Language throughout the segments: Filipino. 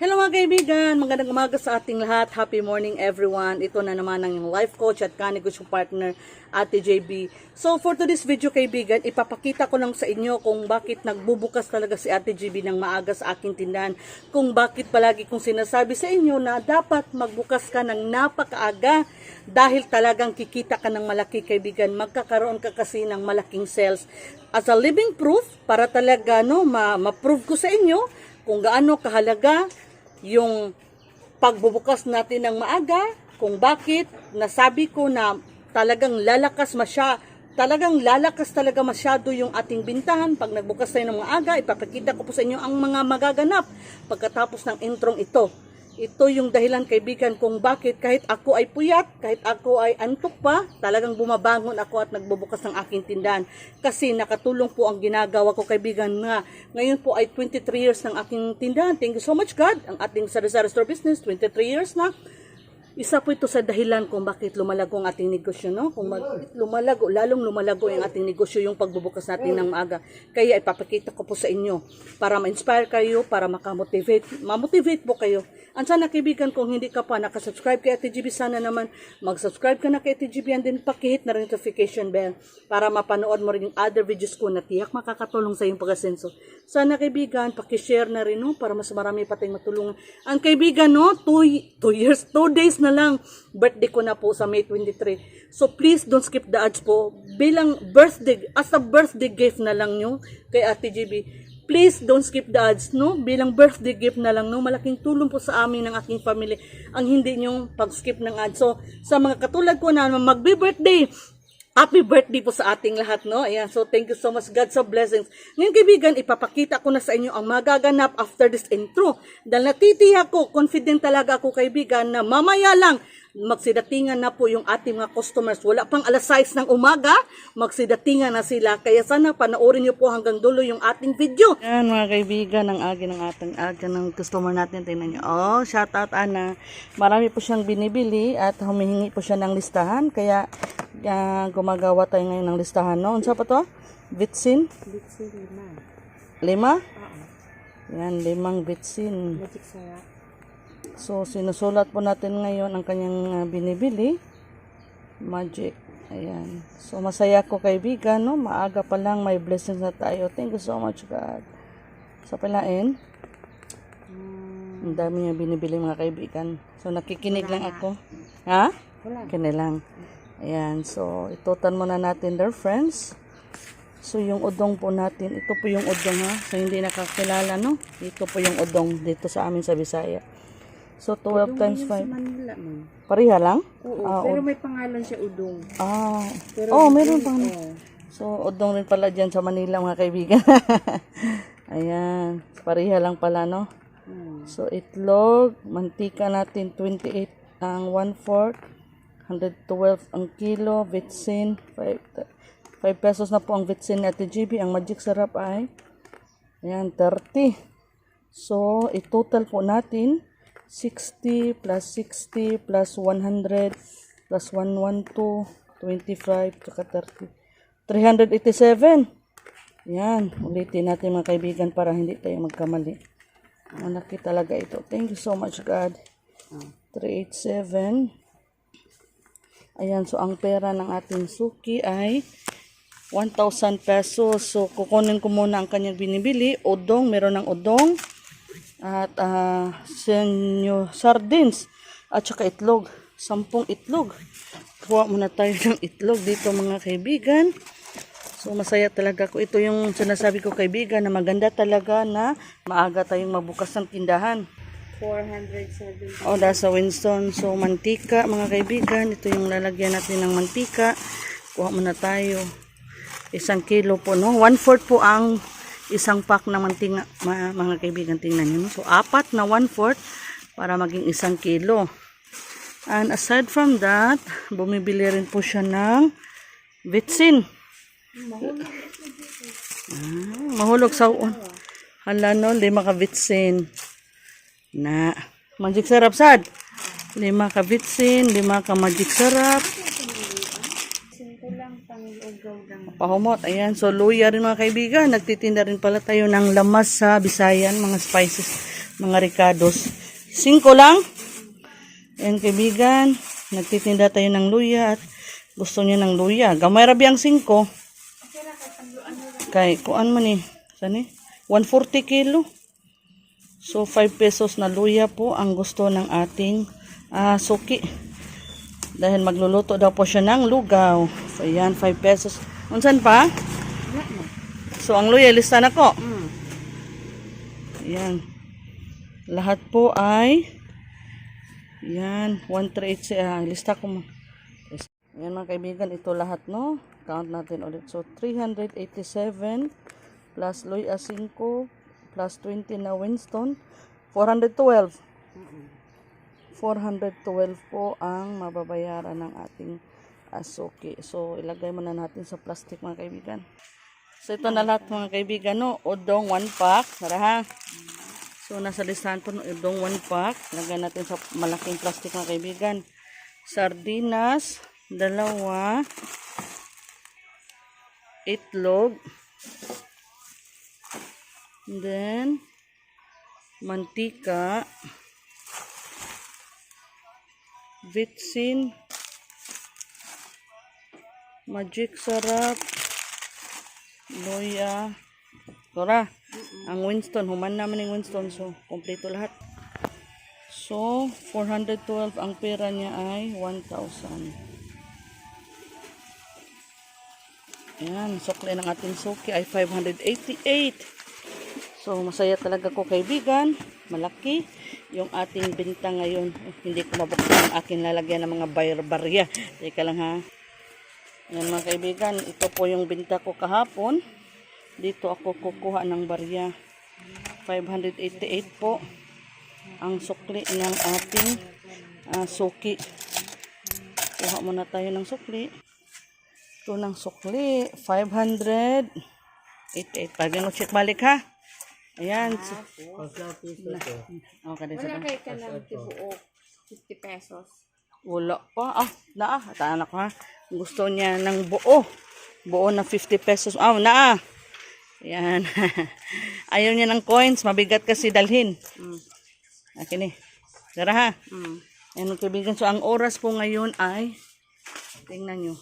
Hello mga kaibigan, magandang umaga sa ating lahat. Happy morning everyone. Ito na naman ang life coach at kanegosyo partner, Ate JB. So for today's video kaibigan, ipapakita ko lang sa inyo kung bakit nagbubukas talaga si Ate JB ng maaga sa aking tindahan. Kung bakit palagi kong sinasabi sa inyo na dapat magbukas ka ng napakaaga dahil talagang kikita ka ng malaki kaibigan. Magkakaroon ka kasi ng malaking sales. As a living proof, para talaga no, ma- ma-prove ko sa inyo kung gaano kahalaga yung pagbubukas natin ng maaga, kung bakit nasabi ko na talagang lalakas masya, talagang lalakas talaga masyado yung ating bintahan pag nagbukas tayo ng maaga, ipapakita ko po sa inyo ang mga magaganap pagkatapos ng introng ito. Ito yung dahilan kaibigan kung bakit kahit ako ay puyat, kahit ako ay antok pa, talagang bumabangon ako at nagbubukas ng aking tindahan. Kasi nakatulong po ang ginagawa ko kaibigan nga. Ngayon po ay 23 years ng aking tindahan. Thank you so much God. Ang ating Sari-Sari Store Business, 23 years na. Isa po ito sa dahilan kung bakit lumalago ang ating negosyo, no? Kung mag, lumalago, lalong lumalago ang ating negosyo yung pagbubukas natin ng maaga. Kaya ipapakita ko po sa inyo para ma-inspire kayo, para makamotivate, ma-motivate po kayo. Ang sana kaibigan, kung hindi ka pa nakasubscribe kay Ate GB, sana naman mag-subscribe ka na kay Ate GB and then pakihit na rin notification bell para mapanood mo rin yung other videos ko na tiyak makakatulong sa iyong pag-asenso. Sana kaibigan, pakishare na rin no, para mas marami pa tayong matulungan. Ang kaibigan, no, two, two years, two days na lang, birthday ko na po sa May 23. So please don't skip the ads po. Bilang birthday, as a birthday gift na lang nyo kay Ate GB, please don't skip the ads, no? Bilang birthday gift na lang, no? Malaking tulong po sa amin ng aking family ang hindi nyong pag-skip ng ads. So, sa mga katulad ko na magbe-birthday, Happy birthday po sa ating lahat, no? Ayan, so thank you so much, God, sa blessings. Ngayon, kaibigan, ipapakita ko na sa inyo ang magaganap after this intro. Dahil natitiyak ko, confident talaga ako, kaibigan, na mamaya lang, magsidatingan na po yung ating mga customers. Wala pang alas 6 ng umaga, magsidatingan na sila. Kaya sana panoorin niyo po hanggang dulo yung ating video. Yan mga kaibigan, ang agi ng ating aga ng customer natin. Tingnan niyo. Oh, shout out Ana. Marami po siyang binibili at humihingi po siya ng listahan. Kaya ah, gumagawa tayo ngayon ng listahan. No? Unsa pa to? Vitsin? Bitsi lima. Lima? Oo. Yan, limang vitsin. Magic sarap. So, sinusulat po natin ngayon ang kanyang ah, binibili. Magic. Ayan. So, masaya ko kaibigan, no? Maaga pa lang, may blessings na tayo. Thank you so much, God. Sa palain, Hmm, ang dami niya binibili mga kaibigan. So, nakikinig lang ako. Ha? wala. Kanya lang. Ayan. So, itutan muna natin their friends. So, yung udong po natin, ito po yung udong ha. So, hindi nakakilala, no? Ito po yung udong dito sa amin sa Bisaya. So, 12 times Udong 5. yun sa Manila man. Pariha lang? Oo, Ah, pero may pangalan siya udong. Ah. Pero oh, meron pang. oo. So, udong rin pala dyan sa Manila, mga kaibigan. Ayan. Pariha lang pala, no? Hmm. So, itlog, mantika natin, 28 ang 1 fourth, 112 ang kilo, vitsin, 5, 5 pesos na po ang vitsin at GB. Ang magic sarap ay, ayan, 30. So, i-total po natin, 60 plus 60 plus 100 plus 112, 25, tsaka 30. 387. Yan, ulitin natin mga kaibigan para hindi tayo magkamali. Malaki talaga ito. Thank you so much, God. 387. Ayan, so ang pera ng ating suki ay 1,000 pesos. So, kukunin ko muna ang kanyang binibili. Udong, meron ng udong. At uh, senyo sardines. At saka itlog. Sampung itlog. Kuha muna tayo ng itlog dito mga kaibigan. So masaya talaga ko. Ito yung sinasabi ko kaibigan na maganda talaga na maaga tayong mabukas ng tindahan. 470. O, dahil sa Winston. So, mantika, mga kaibigan. Ito yung lalagyan natin ng mantika. Kuha muna tayo. Isang kilo po, no? One-fourth po ang isang pack na mantinga, ma- mga kaibigan. Tingnan nyo, no? So, apat na one-fourth para maging isang kilo. And aside from that, bumibili rin po siya ng vitsin. Ah, mahulog sa uon. Hala no, lima ka vitsin. Na. Magic sarap sad. Lima ka vitsin, lima ka magic sarap. Pahumot. Ayan. So, luya rin mga kaibigan. Nagtitinda rin pala tayo ng lamas sa Bisayan, mga spices. mga ricados. Cinco lang. Ayan kaibigan, nagtitinda tayo ng luya at gusto niya ng luya. Gamay rabi ang singko. Kay, kuan man eh. Saan eh? 140 kilo. So, 5 pesos na luya po ang gusto ng ating ah, suki. Dahil magluluto daw po siya ng lugaw. So, yan, 5 pesos. Unsan pa? So, ang luya, lista na ko. Yan. Lahat po ay yan, 138 siya. Lista ko mo. Yan mga kaibigan, ito lahat no. Count natin ulit. So, 387 plus Luya 5 plus 20 na Winston. 412. 412 po ang mababayaran ng ating asuki. So, ilagay muna natin sa plastic mga kaibigan. So, ito na lahat mga kaibigan, no? Udong 1 pack. Tara ha. So, nasa listahan po ng udong 1 pack. Lagay natin sa malaking plastic mga kaibigan. Sardinas, dalawa. Itlog. And then, mantika. Vitsin. Magic sarap. Loya. Tora. Ang Winston. Human naman yung Winston. So, kompleto lahat. So, 412 ang pera niya ay 1,000. Ayan, sukli ng ating suki ay 588. So, masaya talaga ko kaibigan. Malaki yung ating binta ngayon. Eh, hindi ko mabuksan ang aking lalagyan ng mga bar- barya. Teka lang ha. Ayan mga kaibigan, ito po yung binta ko kahapon. Dito ako kukuha ng barya. 588 po ang sukli ng ating ah, suki. Kuha muna tayo ng sukli. Ito ng sukli. 500. 88. Pwede mo check balik ha. Ayan. Okay, din Wala sa kay ka ng tibuok. 50 pesos. Wala pa. Ah, naa. Taan ako ha. Gusto niya ng buo. Buo na 50 pesos. Ah, naa. Ayan. Ayaw niya ng coins. Mabigat kasi dalhin. Mm. Akin eh. Tara ha. Mm. Ayan kaibigan. So, ang oras po ngayon ay, tingnan nyo,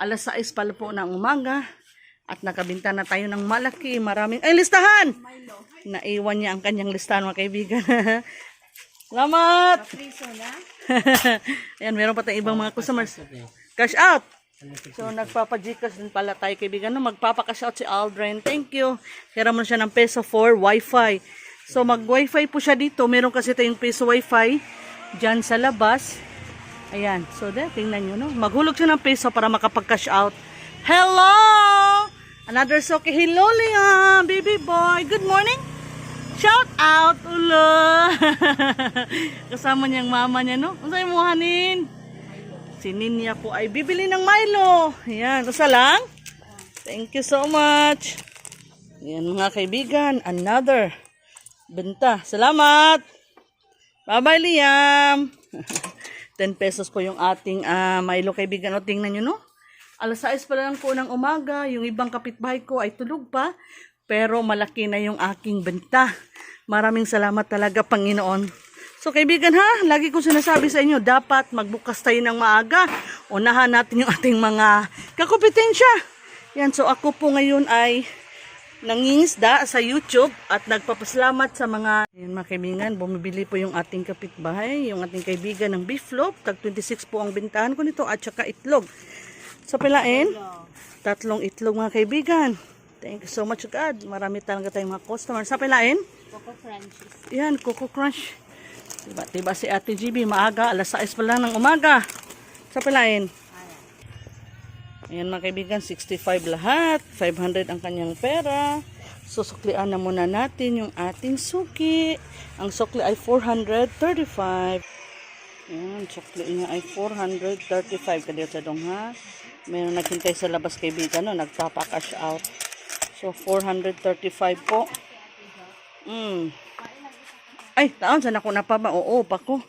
alas 6 pala po ng umaga. At nakabinta na tayo ng malaki, maraming, ay listahan! Naiwan niya ang kanyang listahan mga kaibigan. Salamat! Na? Ayan, meron pa tayong ibang mga customers. Cash out! So, nagpapa-Gcash din pala tayo kaibigan. No? Magpapa-cash out si Aldrin. Thank you. Kaya mo siya ng peso for Wi-Fi. So, mag-Wi-Fi po siya dito. Meron kasi tayong peso Wi-Fi dyan sa labas. Ayan. So, there, tingnan nyo. No? Maghulog siya ng peso para makapag-cash out. Hello! Another soke. Hello, Leah! Baby boy. Good morning. Shout out, ulo. Kasama niyang mama niya, no? Ano sa'yo mo, hanin? Si Ninya po ay bibili ng Milo. Ayan, usa lang. Thank you so much. Ayan mga kaibigan, another benta. Salamat. Bye-bye, Liam. 10 pesos po yung ating ah, Milo kaibigan. O, tingnan nyo, no? Alas 6 pa lang po ng umaga. Yung ibang kapitbahay ko ay tulog pa. Pero malaki na yung aking benta. Maraming salamat talaga, Panginoon. So kaibigan ha, lagi ko sinasabi sa inyo, dapat magbukas tayo ng maaga. Unahan natin yung ating mga kakompetensya. Yan, so ako po ngayon ay nangingisda sa YouTube at nagpapasalamat sa mga yan mga kaibigan, bumibili po yung ating kapitbahay, yung ating kaibigan ng beef loaf, tag 26 po ang bintahan ko nito at saka itlog. Sa pilain, tatlong itlog mga kaibigan. Thank you so much God. Marami talaga tayong mga customers. Sa pilain, Coco Crunchies. yan, Coco Crunch. Diba, diba si Ate GB, maaga, alas 6 pa lang ng umaga. Sa pilain. Ayan mga kaibigan, 65 lahat. 500 ang kanyang pera. Susuklian na muna natin yung ating suki. Ang sukli ay 435. Ayan, sukli niya ay 435. Kadiyot sa dong ha. Mayroon naghintay sa labas kaibigan, no? nagpapa-cash out. So, 435 po. Mm. Ay, taon, saan ako napaba? Oo, pa ko.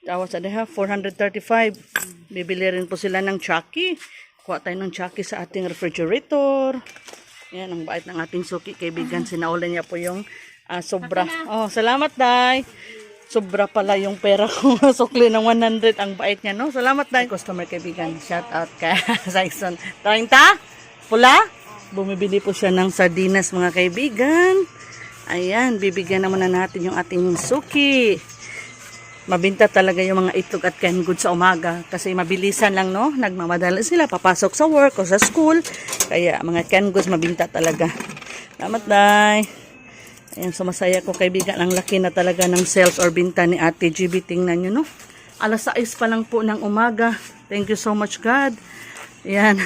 Tawa sa deha, 435. Bibili rin po sila ng Chucky. Kuha tayo ng Chucky sa ating refrigerator. Yan, ang bait ng ating suki kaibigan. Sinaulan niya po yung Ah, sobra. Oh, salamat, Day. Sobra pala yung pera ko. Sukli ng 100. Ang bait niya, no? Salamat, Day. Customer kaibigan. Shout out kay Saison. 30? Pula? Bumibili po siya ng sardinas, mga kaibigan. Ayan, bibigyan naman na natin yung ating suki. Mabinta talaga yung mga itlog at canned goods sa umaga kasi mabilisan lang no, nagmamadali sila papasok sa work o sa school. Kaya mga canned goods mabinta talaga. Salamat, Day. Ayan, sumasaya ko kaibigan. Ang laki na talaga ng sales or binta ni Ate GB. Tingnan nyo, no? Alas 6 pa lang po ng umaga. Thank you so much, God. Ayan.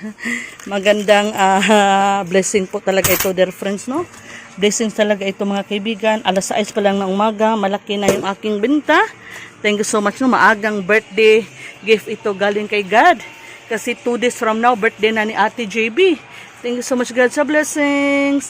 Magandang ah, blessing po talaga ito, dear friends, no? Blessings talaga ito, mga kaibigan. Alas 6 pa lang ng umaga. Malaki na yung aking binta. Thank you so much, no? Maagang birthday gift ito galing kay God. Kasi two days from now, birthday na ni Ate JB. Thank you so much, God, sa blessings.